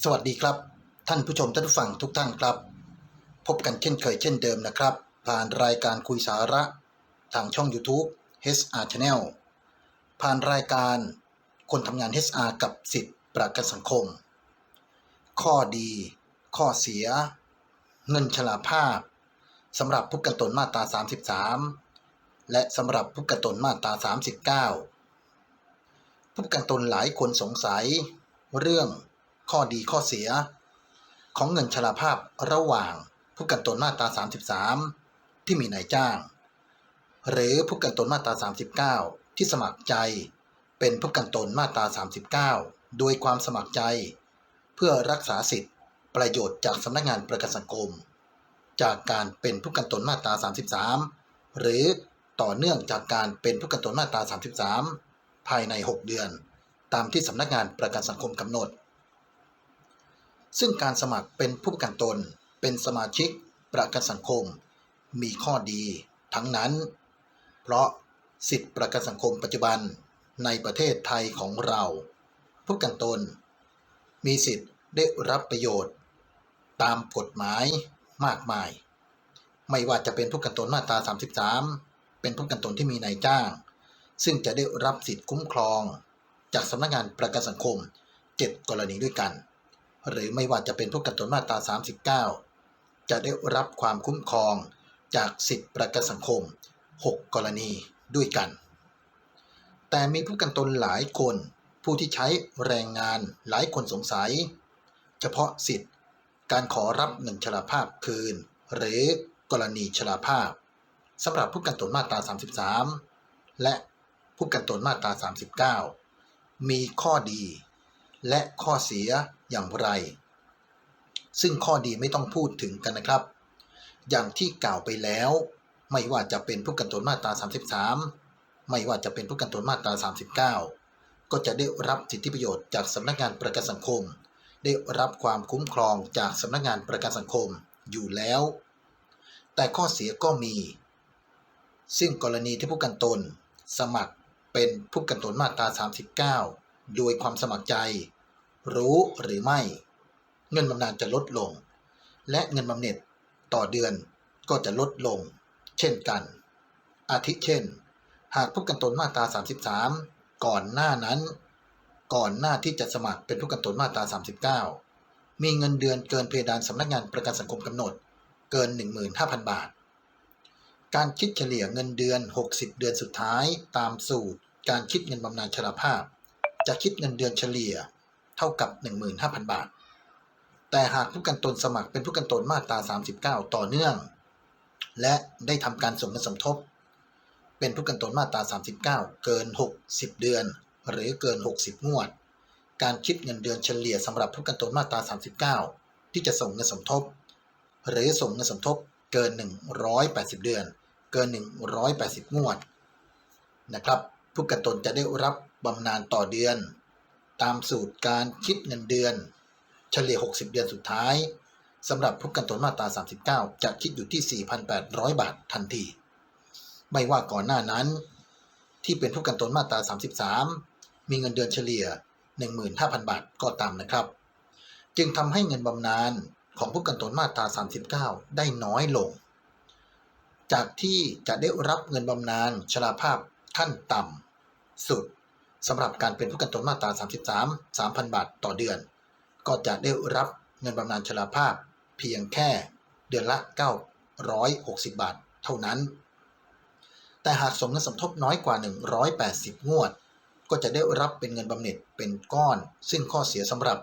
สวัสดีครับ ท่านผู้ชมท่านผู้ฟังทุกท่านครับ พบกันเช่นเคยเช่นเดิมนะครับ ผ่านรายการคุยสาระ ทางช่อง YouTube HR Channel ผ่านรายการคนทำงาน HR กับสิทธิประกันสังคม ข้อดี ข้อเสีย เงินชราภาพสำหรับผู้กันตนมาตรา 33 และสำหรับผู้กันตนมาตรา 39 ผู้กันตนหลายคนสงสัย เรื่อง ข้อดีข้อเสีย ของเงินชราภาพระหว่างผู้กันตนมาตรา 33 ที่มีนายจ้าง หรือผู้กันตนมาตรา 39 ที่สมัครใจ เป็นผู้กันตนมาตรา 39 โดยความสมัครใจ เพื่อรักษาสิทธิประโยชน์จากสำนักงานประกันสังคม จากการเป็นผู้กันตนมาตรา 33 หรือต่อเนื่องจากการเป็นผู้กันตนมาตรา 33 ภายใน 6 เดือน ตามที่สำนักงานประกันสังคมกำหนด ซึ่งการสมัครเป็นผู้ประกันตน เป็นสมาชิกประกันสังคม มีข้อดี ทั้งนั้น เพราะสิทธิประกันสังคมปัจจุบันในประเทศไทยของเรา ผู้ประกันตน มีสิทธิ์ได้รับประโยชน์ ตามกฎหมายมากมาย ไม่ว่าจะเป็นผู้ประกันตนมาตรา 33 เป็นผู้ประกันตนที่มีนายจ้าง ซึ่งจะได้รับสิทธิคุ้มครอง จากสำนักงานประกันสังคม 7 กรณีด้วยกัน หรือไม่ว่าจะเป็นผู้กันตนมาตรา 39 จะได้รับความคุ้มครองจากสิทธิประกันสังคม 6 กรณีด้วยกัน แต่มีผู้กันตนหลายคนผู้ที่ใช้แรงงานหลายคนสงสัย เฉพาะสิทธิ์การขอรับเงินชราภาพคืน หรือกรณีชราภาพสำหรับผู้กันตนมาตรา 33 และผู้กันตนมาตรา 39 มีข้อดี และข้อเสียอย่างไร ซึ่งข้อดีไม่ต้องพูดถึงกันนะครับ อย่างที่กล่าวไปแล้ว ไม่ว่าจะเป็นผู้กันตนมาตรา 33 ไม่ว่าจะเป็นผู้กันตนมาตรา 39 ก็จะได้รับสิทธิประโยชน์จากสำนักงานประกันสังคม ได้รับความคุ้มครองจากสำนักงานประกันสังคมอยู่แล้ว แต่ข้อเสียก็มี ซึ่งกรณีที่ผู้กันตน สมัครเป็นผู้กันตนมาตรา 39 โดยความสมัครใจ รู้หรือไม่ เงินบำนาญจะลดลง และเงินบำเหน็จต่อเดือนก็จะลดลง เช่นกัน อาทิเช่น หากผู้กันตนมาตรา 33 ก่อนหน้านั้น ก่อนหน้าที่จะสมัครเป็นผู้กันตนมาตรา 39 มีเงินเดือนเกินเพดานสำนักงานประกันสังคมกำหนด เกิน 15,000 บาท การคิดเฉลี่ยเงินเดือน 60 เดือนสุดท้ายตามสูตร การคิดเงินบำนาญชราภาพ จะคิดเงินเดือนเฉลี่ยเท่ากับ 15,000 บาท แต่หากผู้กันตนสมัครเป็นผู้กันตนมาตรา 39 ต่อเนื่อง และได้ทำการส่งเงินสมทบ เป็นผู้กันตนมาตรา 39 เกิน 60 เดือน หรือเกิน 60 งวด การคิดเงินเดือนเฉลี่ยสำหรับผู้กันตนมาตรา 39 ที่จะส่งเงินสมทบ หรือส่งเงินสมทบเกิน 180 เดือน เกิน 180 งวดนะครับ ผู้ประกันตนจะได้รับบำนาญต่อเดือน ตามสูตรการคิดเงินเดือน เฉลี่ย 60 เดือนสุดท้ายสำหรับผู้กันตนมาตรา 39 จะคิดอยู่ที่ 4,800 บาททันที ไม่ว่าก่อนหน้านั้น ที่เป็นผู้กันตนมาตรา 33 มีเงินเดือนเฉลี่ย 15,000 บาทก็ตามนะครับ จึงทำให้เงินบำนาญของผู้กันตนมาตรา 39 ได้น้อยลง จากที่จะได้รับเงินบำนาญชราภาพ ขั้นต่ำสุดสำหรับการเป็นผู้กันตนมาตรา 33 3,000 บาทต่อเดือน ก็จะได้รับเงินบำนาญชราภาพเพียงแค่เดือนละ 960 บาทเท่านั้น แต่หากส่งเงินสมทบน้อยกว่า 180 งวด ก็จะได้รับเป็นเงินบำเหน็จเป็นก้อน ซึ่งข้อเสียสำหรับ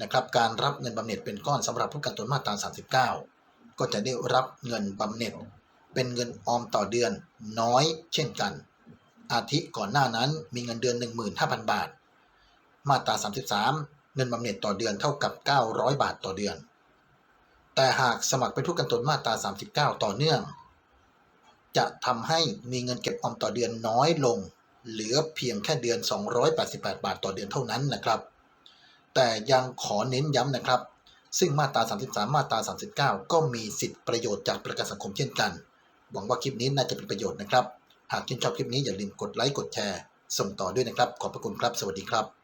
นะครับการรับเงินบำเหน็จเป็นก้อนสำหรับผู้กันตนมาตรา 39 ก็จะได้รับเงินบำเหน็จเป็นเงินออมต่อเดือนน้อยเช่นกัน อาทิก่อนหน้านั้นมีเงินเดือน 15,000 บาท มาตรา 33 เงินบำเหน็จต่อเดือนเท่ากับ 900 บาทต่อเดือน แต่หากสมัครเป็นผู้กันตนมาตรา 39 ต่อเนื่อง จะทำให้มีเงินเก็บออมต่อเดือนน้อยลง เหลือเพียงแค่เดือน 288 บาทต่อเดือนเท่านั้นนะครับ แต่ยังขอเน้นย้ำนะครับ ซึ่งมาตรา 33 มาตรา 39 ก็มีสิทธิประโยชน์จากประกันสังคมเช่นกัน หวังว่าคลิปนี้น่าจะเป็นประโยชน์นะครับ หากชื่นชอบคลิปนี้อย่าลืมกดไลค์กดแชร์ส่งต่อด้วยนะครับ ขอบพระคุณครับ สวัสดีครับ